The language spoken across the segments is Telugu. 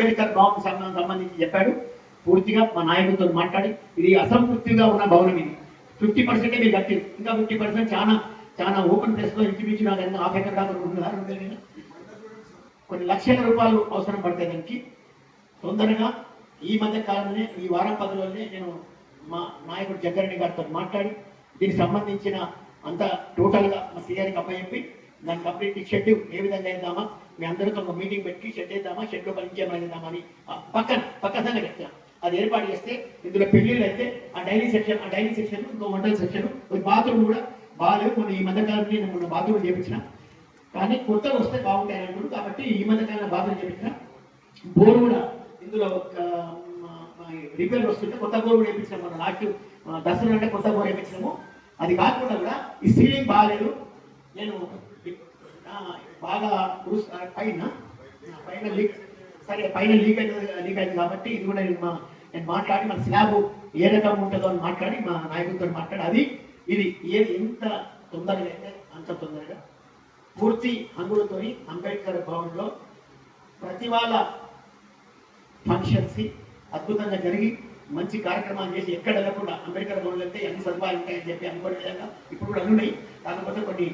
అంబేద్కర్ భవన్ సంబంధించి చెప్పాడు. పూర్తిగా మా నాయకులతో మాట్లాడి ఇది అసంపూర్తిగా ఉన్న భవనం ఇది. ఫిఫ్టీ పర్సెంటే మీరు కట్టింది ఇంకా ఫిఫ్టీ పర్సెంట్ చాలా చాలా ఓపెన్ ప్లేస్లో ఇంచుమించు నాకు ఎంత హాఫ్ ఎకర్ దాకా కొన్ని లక్షల రూపాయలు అవసరం పడతాయి దానికి. తొందరగా ఈ మధ్య కాలంలోనే ఈ వారం పదిలోనే నేను మా నాయకుడు జగ్గారెడ్డి గారితో మాట్లాడి దీనికి సంబంధించిన అంత టోటల్గా మా సీఆర్కి అప్పచెప్పి దాని కంప్లీట్ షెడ్ ఏ విధంగా వేద్దామా మీ అందరితో ఒక మీటింగ్ పెట్టి షెడ్ వేద్దామా షెడ్లో పనిచేయమని వేద్దామని పక్కన పక్క సంగతి చెప్తాను అది ఏర్పాటు చేస్తే ఇందులో పెళ్ళిళ్ళు అయితే ఆ డైనింగ్ సెక్షన్ ఆ డైనింగ్ సెక్షన్ ఇంకో వంటల సెక్షన్ ఒక బాత్రూమ్ కూడా బాగాలేవు కొన్ని ఈ మధ్యకాలం నేను మొన్న బాత్రూమ్ చేయించిన కానీ కొత్తగా వస్తే బాగుంటాయి అంటారు కాబట్టి ఈ మధ్యకాలం బాత్రూమ్ చేపించిన. బోర్ కూడా ఇందులో రిపేర్ వస్తుంటే కొత్త బోర్ కూడా వేయించినాం మన లాస్ట్ దసరా అంటే కొత్త బోర్ వేయించినాము అది కాకుండా కూడా ఈ సీలింగ్ బాగాలేదు. నేను బాగా పైన పైన లీక్ సరే పైన లీక్ అయితే లీక్ అయింది కాబట్టి ఇది కూడా నేను మా నేను మాట్లాడి మన స్లాబ్ ఏ రకంగా ఉంటుందో అని మాట్లాడి మా నాయకులతో మాట్లాడి అది ఇది ఏది ఎంత తొందరగా అయితే అంత తొందరగా పూర్తి హంగులతో అంబేద్కర్ భవన్లో ప్రతి వాళ్ళ ఫంక్షన్స్కి అద్భుతంగా జరిగి మంచి కార్యక్రమాలు చేసి ఎక్కడ వెళ్ళకుండా అంబేద్కర్ భవన్లో వెళ్తే అన్ని సదుపాయాలు ఉంటాయని చెప్పి అనుకునే విధంగా ఇప్పుడు కూడా అన్ని ఉన్నాయి. కాకపోతే కొన్ని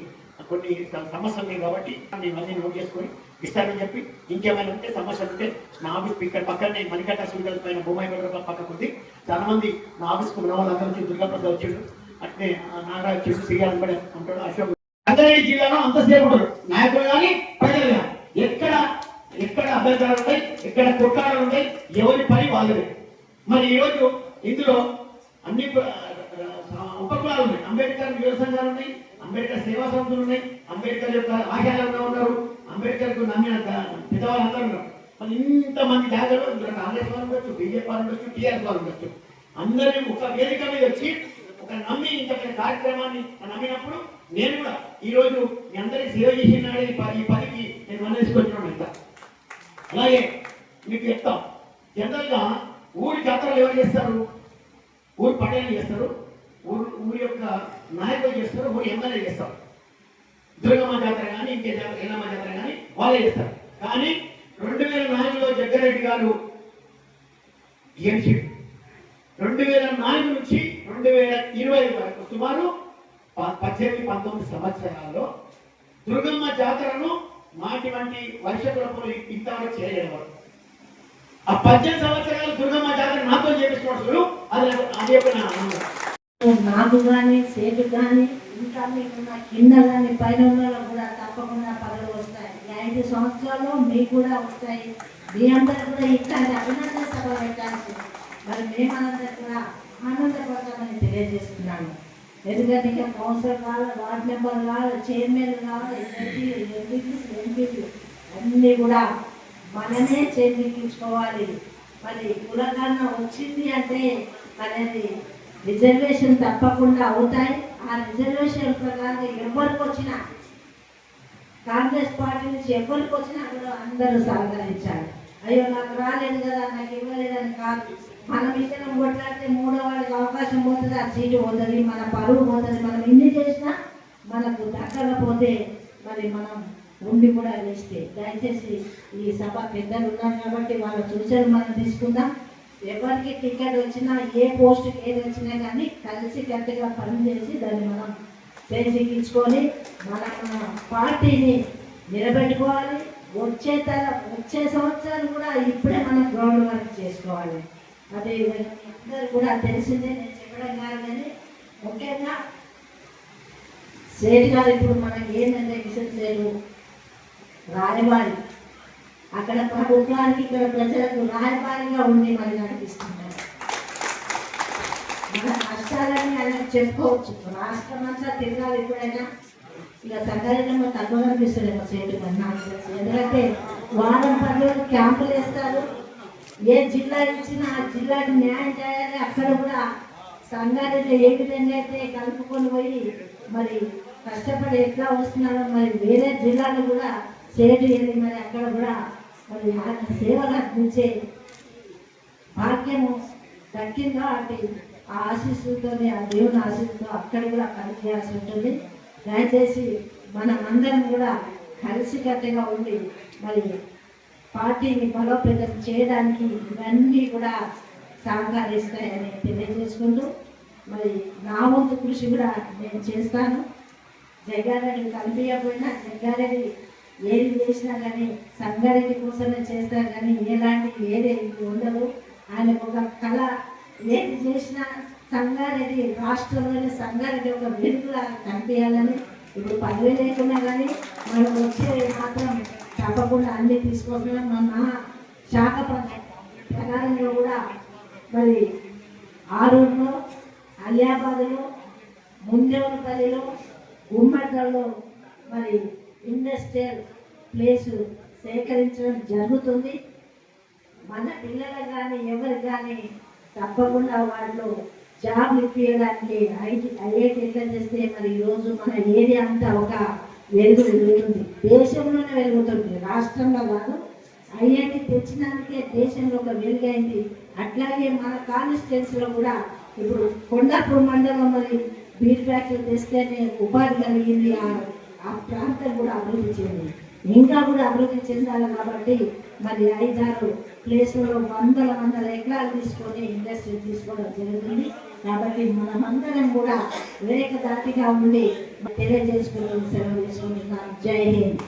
కొన్ని సమస్యలు ఉన్నాయి కాబట్టి నేను మళ్ళీ నోట్ చేసుకొని ఇస్తానని చెప్పి ఇంకేమైనా ఉంటే సమస్యలు ఉంటే నా ఆఫీస్ ఇక్కడ పక్కనే మణికట్ట సూర్యుల పైన బొమ్మాయి పడవ పక్కకు ఉంది చాలా మంది నా ఆఫీస్కు ఉన్న వాళ్ళందరూ వచ్చి దుర్గాప్రసాద్ వచ్చాడు అట్నే నాగరాజు వచ్చాడు శ్రీరామ్ కూడా ఉంటాడు అశోక్ రంగారెడ్డి జిల్లాలో అంతసేపు ఉంటారు నాయకులు కానీ ప్రజలు కానీ ఎక్కడ ఎక్కడ అభ్యంతరాలు ఉంటాయి ఎక్కడ కొట్టాలు ఉంటాయి ఎవరి పని వాళ్ళది మరి ఈరోజు ఇందులో అన్ని ఉపకులాలు ఉన్నాయి అంబేద్కర్ యువ సంఘాలు ఉన్నాయి అంబేద్కర్ సేవా సంస్థలు ఉన్నాయి. అంబేద్కర్ యొక్క ఆశయాలు ఉన్నారు. అంబేద్కర్కు నమ్మిన పెద్దవాళ్ళందరూ ఉన్నారు. మరి ఇంతమంది జాతరలో ఇందులో కాంగ్రెస్ వాళ్ళు ఉండొచ్చు బీజేపీ వాళ్ళు ఉండొచ్చు టీఆర్ఎస్ వాళ్ళు ఉండొచ్చు. అందరినీ ఒక వేదిక మీద వచ్చి ఒక నమ్మి ఇంత కార్యక్రమాన్ని నమ్మినప్పుడు నేను కూడా ఈరోజు మీ అందరికీ సేవ చేసినాడే ఈ పదికి పనికి నేను మన తీసుకొచ్చినాను ఇంత అలాగే మీకు చెప్తాం. జనరల్గా ఊరి జాతరలు ఎవరు చేస్తారు? ఊరి పటేలు చేస్తారు? ఊరు ఊరి యొక్క నాయకులు చేస్తారు ఊరి ఎమ్మెల్యే చేస్తారు. దుర్గమ్మ జాతర కానీ ఇంకే జాతర ఎల్లమ్మ జాతర కానీ వాళ్ళే చేస్తారు. కానీ రెండు వేల నాలుగులో జగ్గారెడ్డి గారు గెలిచి రెండు వేల నాలుగు నుంచి రెండు వేల ఇరవై వరకు సుమారు ప- పద్దెనిమిది పంతొమ్మిది సంవత్సరాల్లో దుర్గమ్మ జాతరను మాటి వంటి వర్షకులపులు ఇంతవరకు చేయలేవారు ఆ పద్దెనిమిది సంవత్సరాలు దుర్గమ్మ జాతర నాతో చేపించుకోవచ్చు అది అది యొక్క నా ఆనందం. నాకు కానీ సేటు కానీ ఇంకా మీకున్న కింద కానీ పైన ఉన్న కూడా తప్పకుండా పనులు వస్తాయి. ఈ ఐదు సంవత్సరాలు మీకు కూడా వస్తాయి. మీ అందరూ కూడా ఇట్లాంటి అభినందన సభ పెట్టాల్సి మరి మేమందరూ కూడా ఆనందపడతామని తెలియజేస్తున్నాను. ఎందుకంటే ఇంకా కౌన్సిలర్ కావాలి వార్డ్ మెంబర్ కావాలి చైర్మన్ కావాలి ఎంపీ ఎంపీలు ఎంపీపీ అన్నీ కూడా మనమే చేయించుకోవాలి మరి కులకరణ వచ్చింది అంటే అనేది రిజర్వేషన్ తప్పకుండా అవుతాయి. ఆ రిజర్వేషన్ ప్రకారం ఎవరికి వచ్చినా కాంగ్రెస్ పార్టీ నుంచి ఎవరికి వచ్చినా కూడా అందరూ సహకరించాలి. అయ్యో నాకు రాలేదు కదా నాకు ఇవ్వలేదని కాదు. మనం ఇద్దరం కొట్లాడితే మూడో వాళ్ళకి అవకాశం పోతుంది ఆ సీటు పోతుంది మన పరువు పోతుంది. మనం ఇన్ని చేసినా మనకు దక్కకపోతే మరి మనం ఉండి కూడా వేస్తే. దయచేసి ఈ సభ పెద్దలు ఉన్నారు కాబట్టి వాళ్ళ సూచనలు మనం తీసుకుందాం. ఎవరికి టికెట్ వచ్చినా ఏ పోస్ట్కి ఏది వచ్చినా కానీ కలిసి గట్టిగా పనిచేసి దాన్ని మనం చేయించుకొని మన పార్టీని నిలబెట్టుకోవాలి. వచ్చే తర వచ్చే సంవత్సరాలు కూడా ఇప్పుడే మనం గ్రౌండ్ వర్క్ చేసుకోవాలి. అదే అందరూ కూడా తెలిసిందే నేను చెప్పడం కాదు కానీ ముఖ్యంగా సేటి గారు ఇప్పుడు మనకి ఏంటంటే విషయం లేదు. రాయబారి అక్కడ ప్రభుత్వానికి ఇక్కడ ప్రజలకు రాయబారిగా ఉండి మరి నడిపిస్తున్నారు మన కష్టాలని ఆయన చెప్పుకోవచ్చు. రాష్ట్రం అంతా తిరగాలి ఎప్పుడైనా. ఇక సంగారెడ్డి తక్కువ కనిపిస్తుందేమో సేటు ఎందుకంటే వారం పది రోజులు క్యాంపులు వేస్తారు. ఏ జిల్లా ఇచ్చినా ఆ జిల్లాకి న్యాయం చేయాలి. అక్కడ కూడా సంఘాలు ఏ విధంగా అయితే కలుపుకొని పోయి మరి కష్టపడి ఎట్లా వస్తున్నారో మరి వేరే జిల్లాలు కూడా సేటు వెళ్ళి మరి అక్కడ కూడా మరి ఆయన సేవలు అందించే భాగ్యము దక్కిందో అంటే ఆ ఆశీస్సుతోనే ఆ దేవుని ఆశీస్సుతో అక్కడ కూడా పనిచేయాల్సి ఉంటుంది. దయచేసి మనం అందరం కూడా కలిసికట్టుగా ఉండి మరి పార్టీని బలోపేతం చేయడానికి ఇవన్నీ కూడా సహకరిస్తాయని తెలియజేసుకుంటూ మరి నా వంతు కృషి కూడా నేను చేస్తాను. జగ్గారెడ్డి కనిపించకపోయినా జగ్గారెడ్డి ఏది చేసినా కానీ సంగారెడ్డి కోసమే చేస్తారు కానీ ఎలాంటి ఏదైతే ఇది ఉండదు ఆయనకు ఒక కళ. ఏది చేసినా సంగారెడ్డి రాష్ట్రంలోని సంగారెడ్డి ఒక వెలుగులా కనిపించాలని ఇప్పుడు పదవి లేకున్నా కానీ మనం వచ్చే మాత్రం తప్పకుండా అన్ని తీసుకొస్తున్నాం మన శాఖ ప్రకారంలో కూడా మరి ఆరూరులో అలియాబాద్లో ముందేవరపల్లిలో గుమ్మడిలో మరి ఇండస్ట్రియల్ ప్లేసు సేకరించడం జరుగుతుంది. మన పిల్లలకు కానీ ఎవరు కానీ తప్పకుండా వాళ్ళు జాబ్ ఇప్పించడానికి ఐటీ ఐఐటి ఎట్లా చేస్తే మరి ఈరోజు మన ఏరియా అంతా ఒక వెలుగు వెలుగుతుంది. దేశంలోనే వెలుగుతుంది. రాష్ట్రంలో కాదు ఐఐటి తెచ్చినందుకే దేశంలో ఒక వెలుగైంది. అట్లాగే మన కాన్స్టిట్యున్సీలో కూడా ఇప్పుడు కొండాపూర్ మండలం మరి బీర్ ఫ్యాక్టరీ తెస్తేనే ఉపాధి కలిగింది. ఆ- ఆ ప్రాంతం కూడా అభివృద్ధి చెందింది. ఇంకా కూడా అభివృద్ధి చెందాలి కాబట్టి మరి ఐదారు ప్లేసుల్లో వందల వందల ఎకరాలు తీసుకొని ఇండస్ట్రీ తీసుకోవడం జరుగుతుంది. కాబట్టి మనమందరం కూడా ఏకదాటిగా ఉండి తెలియజేసుకుంటూ సెలవు తీసుకుంటున్నాం. జై హింద్.